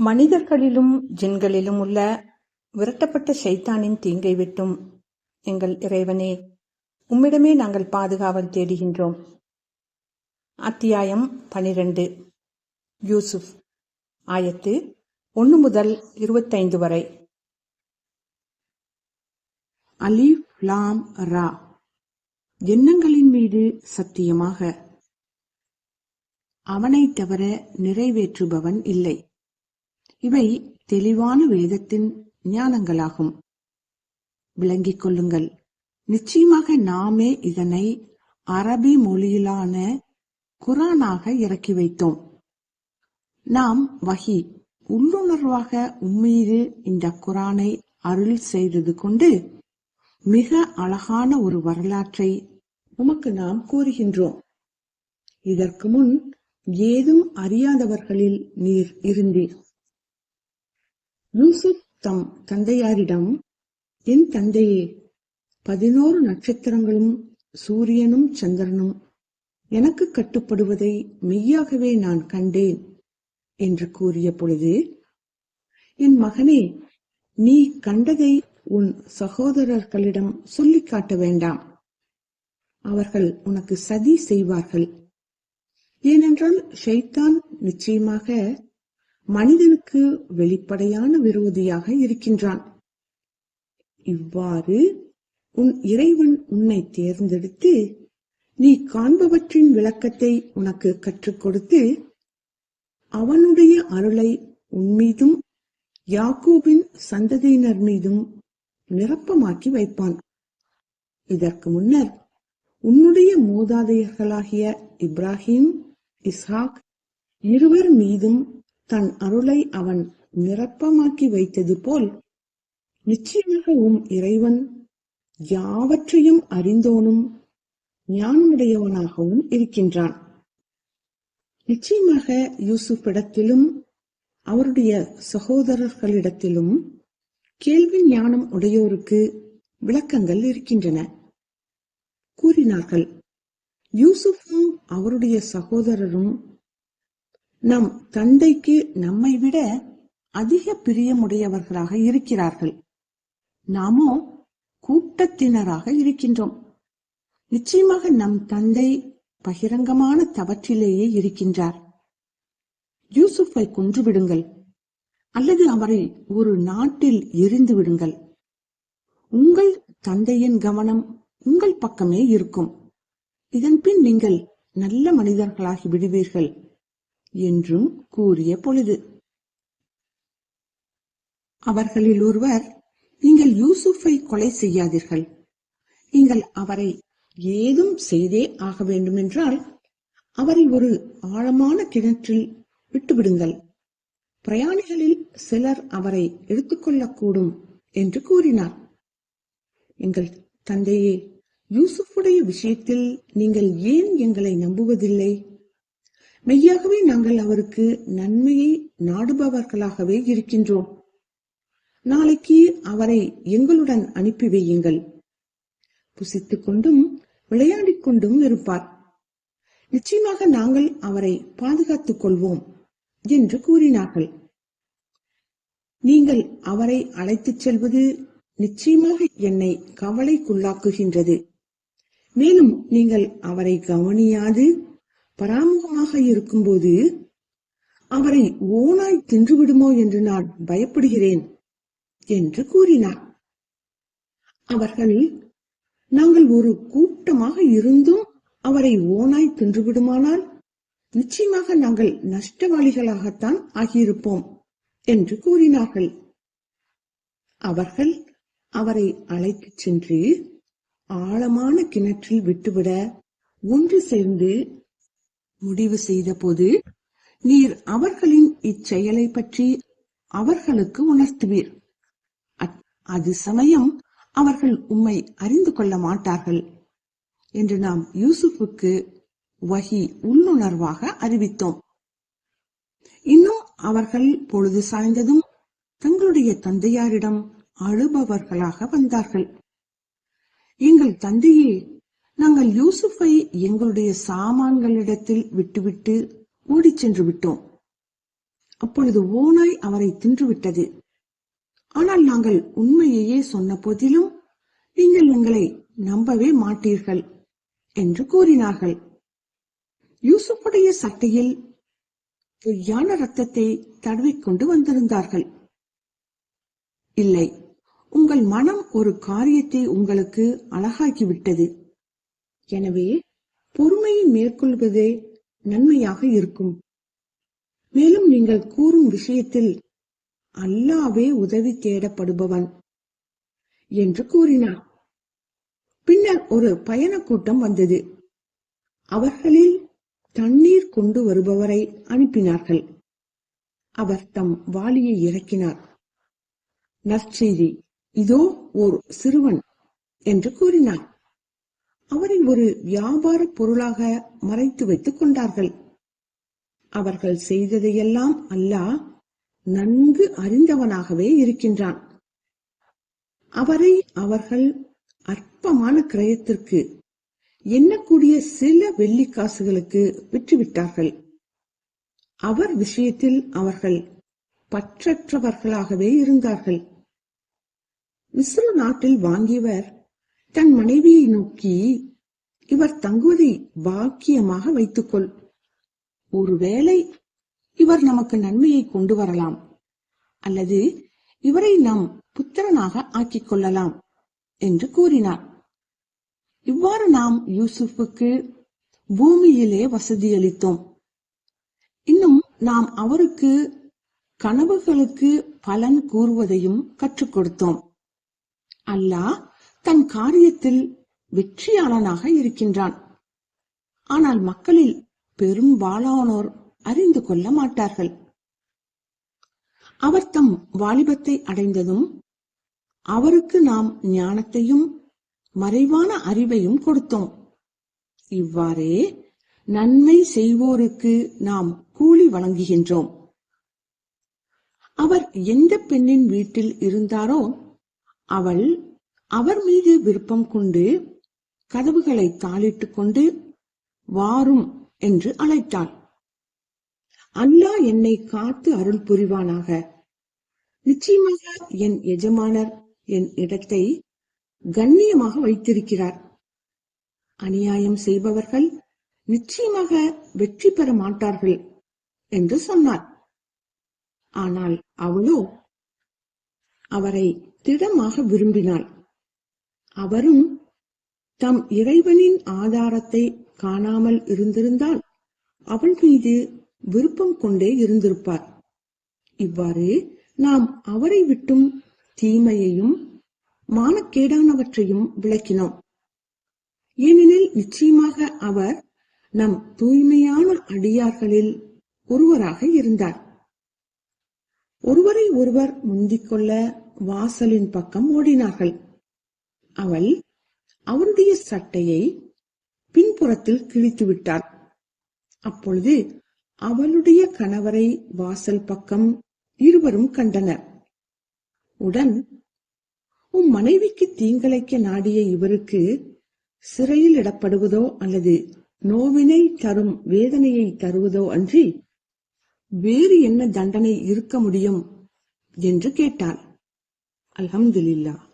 மனிதர்களிலும் ஜின்களிலும் உள்ள விரட்டப்பட்ட சைத்தானின் தீங்கை விட்டும் எங்கள் இறைவனே உம்மிடமே நாங்கள் பாதுகாவல் தேடுகின்றோம். அத்தியாயம் பனிரெண்டு. யூசுப் ஆயத்து ஒன்று முதல் இருபத்தைந்து வரை. அலிஃப் லாம் ரா எண்ணங்களின் மீது சத்தியமாக. அவனைத் தவிர நிறைவேற்றுபவன் இல்லை. இவை தெளிவான வேதத்தின் ஞானங்களாகும். விளங்கிக் கொள்ளுங்கள். நிச்சயமாக நாமே இதனை அரபி மொழியிலான குரானாக இறக்கி வைத்தோம். நாம் வகி உள்ளுணர்வாக உம்மீது இந்த குரானை அருள் செய்தது கொண்டு மிக அழகான ஒரு வரலாற்றை உமக்கு நாம் கூறுகின்றோம். இதற்கு முன் ஏதும் அறியாதவர்களில் நீர் இருந்தீர். யூசுப் தம் தந்தையாரிடம் என் தந்தையே பதினோரு நட்சத்திரங்களும் சூரியனும் சந்திரனும் எனக்கு கட்டுப்படுவதை மெய்யாகவே நான் கண்டேன் என்று கூறிய பொழுது என் மகனே நீ கண்டதை உன் சகோதரர்களிடம் சொல்லிக் காட்ட வேண்டாம். அவர்கள் உனக்கு சதி செய்வார்கள். ஏனென்றால் ஷைத்தான் நிச்சயமாக மனிதனுக்கு வெளிப்படையான விரோதியாக இருக்கின்றான். இவ்வாறு உன் இறைவன் உன்னை தேர்ந்தெடுத்து நீ காண்பவற்றின் விளக்கத்தை உனக்கு கற்றுக் கொடுத்து அவனுடைய அருளை உன்மீதும் யாக்கூபின் சந்ததியினர் மீதும் நிரப்பமாக்கி வைப்பான். இதற்கு முன்னர் உன்னுடைய மூதாதையர்களாகிய இப்ராஹிம் இஸ்ஹாக் இருவர் மீதும் தன் அருளை அவன் நிரப்பமாக்கி வைத்தது போல் நிச்சயமாக உம் இறைவன் யாவற்றையும் அறிந்தோனும் ஞானமுடையவனாகவும் இருக்கின்றான். நிச்சயமாக யூசுஃபிடத்திலும் அவருடைய சகோதரர்களிடத்திலும் கேள்வி ஞானம் உடையோருக்கு விளக்கங்கள் இருக்கின்றன. கூறினார்கள் யூசுஃபும் அவருடைய சகோதரரும் நம் தந்தைக்கு நம்மை விட அதிக பிரியமுடையவர்களாக இருக்கிறார்கள். நாமோ கூட்டத்தினராக இருக்கின்றோம். நிச்சயமாக நம் தந்தை பகிரங்கமான தவற்றிலேயே இருக்கின்றார். யூசுஃபை கொன்று விடுங்கள். அல்லது அவரை ஒரு நாட்டில் எரிந்து விடுங்கள். உங்கள் தந்தையின் கவனம் உங்கள் பக்கமே இருக்கும். இதன் பின் நீங்கள் நல்ல மனிதர்களாகி விடுவீர்கள். என்றும் கூறிய பொழுது அவர்களில் ஒருவர் நீங்கள் யூசுஃபை கொலை செய்யாதீர்கள். நீங்கள் அவரை ஏதும் செய்தே ஆக வேண்டுமென்றால் அவரை ஒரு ஆழமான கிணற்றில் விட்டுவிடுங்கள். பிரயாணிகளில் சிலர் அவரை எடுத்துக்கொள்ளக்கூடும் என்று கூறினார். எங்கள் தந்தையே யூசுஃபுடைய விஷயத்தில் நீங்கள் ஏன் எங்களை நம்புவதில்லை? மெய்யாகவே நாங்கள் அவருக்கு நன்மையை நாடுபவர்களாகவே இருக்கின்றோம். நாளைக்கு அவரை எங்களுடன் அனுப்பி வையுங்கள். புசித்துக் கொண்டும் விளையாடிக் கொண்டும் இருப்பார். நிச்சயமாக நாங்கள் அவரை பாதுகாத்துக் கொள்வோம் என்று கூறினார்கள். நீங்கள் அவரை அழைத்துச் செல்வது நிச்சயமாக என்னை கவலைக்குள்ளாக்குகின்றது. மேலும் நீங்கள் அவரை கவனியாது பராமுகமாக இருக்கும்போது அவரை ஓனாய் தின்றுவிடுமோ என்று நான் பயப்படுகிறேன் என்று கூறினார். அவர்கள் நாங்கள் ஒரு கூட்டமாக இருந்தும் அவரை ஓனாய் தின்றுவிடுமானால் நிச்சயமாக நாங்கள் நஷ்டவாளிகளாகத்தான் ஆகியிருப்போம் என்று கூறினார்கள். அவர்கள் அவரை அழைத்துச் சென்று ஆழமான கிணற்றில் விட்டுவிட ஒன்று சேர்ந்து முடிவு செய்தபோது நீர் அவர்களின் இச்செயலை பற்றி அவர்களுக்கு உணர்த்துவீர். அது சமயம் அவர்கள் உம்மை அறிந்து கொள்ள மாட்டார்கள். என்று நாம் யூசுஃபுக்கு வகி உள்ளுணர்வாக அறிவித்தோம். இன்னும் அவர்கள் பொழுது சாய்ந்ததும் தங்களுடைய தந்தையாரிடம் அழுபவர்களாக வந்தார்கள். எங்கள் தந்தையே நாங்கள் யூசுஃபை எங்களுடைய சாமான்களிடத்தில் விட்டுவிட்டு ஓடிச் சென்று விட்டோம். அப்பொழுது ஓநாய் அவரை தின்றுவிட்டது. ஆனால் நாங்கள் உண்மையையே சொன்ன போதிலும் நீங்கள் எங்களை நம்பவே மாட்டீர்கள் என்று கூறினார்கள். யூசுப்புடைய சட்டையில் பொய்யான ரத்தத்தை தடவிக்கொண்டு வந்திருந்தார்கள். இல்லை உங்கள் மனம் ஒரு காரியத்தை உங்களுக்கு அழகாக்கிவிட்டது. எனவே பொறுமையை மேற்கொள்வதே நன்மையாக இருக்கும். மேலும் நீங்கள் கூறும் விஷயத்தில் அல்லாவே உதவி தேடப்படுபவன் என்று கூறினார். பின்னர் ஒரு பயண கூட்டம் வந்தது. அவர்களில் தண்ணீர் கொண்டு வருபவரை அனுப்பினார்கள். அவர் தம் வாளியை இறக்கினார். நற்செய்தி. இதோ ஓர் சிறுவன் என்று கூறினார். அவரை ஒரு வியாபார பொருளாக மறைத்து வைத்துக் கொண்டார்கள். அவர்கள் செய்ததையெல்லாம் அல்லாஹ் நன்கு அறிந்தவனாகவே இருக்கின்றான். அவரை அவர்கள் அற்பமான கிரயத்திற்கு எண்ணக்கூடிய சில வெள்ளிக்காசுகளுக்கு விற்றுவிட்டார்கள். அவர் விஷயத்தில் அவர்கள் பற்றற்றவர்களாகவே இருந்தார்கள். மிஸ்ர நாட்டில் வாங்கியவர் தன் மனைவியை நோக்கி இவர் தங்குவதை பாக்கியமாக வைத்துக்கொள். ஒருவேளை இவர் நமக்கு நன்மையை கொண்டு வரலாம். அல்லது இவரை நாம் புத்திரனாக ஆக்கிக் கொள்ளலாம் என்று கூறினார். இவ்வாறு நாம் யூசுஃபுக்கு பூமியிலே வசதியளித்தோம் இன்னும் நாம் அவருக்கு கனவுகளுக்கு பலன் கூறுவதையும் கற்றுக் கொடுத்தோம். அல்லாஹ் தன் காரியத்தில் வெற்றியாளனாக இருக்கின்றான். ஆனால் மக்களில் பெரும்பாலானோர் அறிந்து கொள்ள மாட்டார்கள். அவர் தம் வாலிபத்தை அடைந்ததும் அவருக்கு நாம் ஞானத்தையும் மறைவான அறிவையும் கொடுத்தோம். இவ்வாறே நன்மை செய்வோருக்கு நாம் கூலி வழங்குகின்றோம். அவர் எந்த பெண்ணின் வீட்டில் இருந்தாரோ அவள் அவர் மீது விருப்பம் கொண்டு கதவுகளை தாளிட்டுக் கொண்டு வாரும் என்று அழைத்தாள் அல்லாஹ் என்னை காத்து அருள் புரிவானாக. நிச்சயமாக என் எஜமானர் என் இடத்தை கண்ணியமாக வைத்திருக்கிறார். அநியாயம் செய்பவர்கள் நிச்சயமாக வெற்றி பெற மாட்டார்கள் என்று சொன்னார். ஆனால் அவளோ அவரை திடமாக விரும்பினாள். அவரும் தம் இறைவனின் ஆதாரத்தை காணாமல் இருந்திருந்தால் அவள் மீது விருப்பம் கொண்டே இருந்திருப்பார். இவ்வாறு நாம் அவரை விட்டும் தீமையையும் மானக்கேடானவற்றையும் விளக்கினோம். ஏனெனில் நிச்சயமாக அவர் நம் தூய்மையான அடியார்களில் ஒருவராக இருந்தார். ஒருவரை ஒருவர் முந்திக்கொள்ள வாசலின் பக்கம் ஓடினார்கள். அவள் அவருடைய சட்டையை பின்புறத்தில் கிழித்து விட்டாள். அப்பொழுது அவளுடைய கணவரை வாசல் பக்கம் இருவரும் கண்டனர். உடன் உம் மனைவிக்கு தீங்கிழைக்க நாடிய இவருக்கு சிறையில் இடப்படுவதோ அல்லது நோவினை தரும் வேதனையை தருவதோ அன்றி வேறு என்ன தண்டனை இருக்க முடியும்? என்று கேட்டாள். அல்ஹம்துலில்லாஹ்.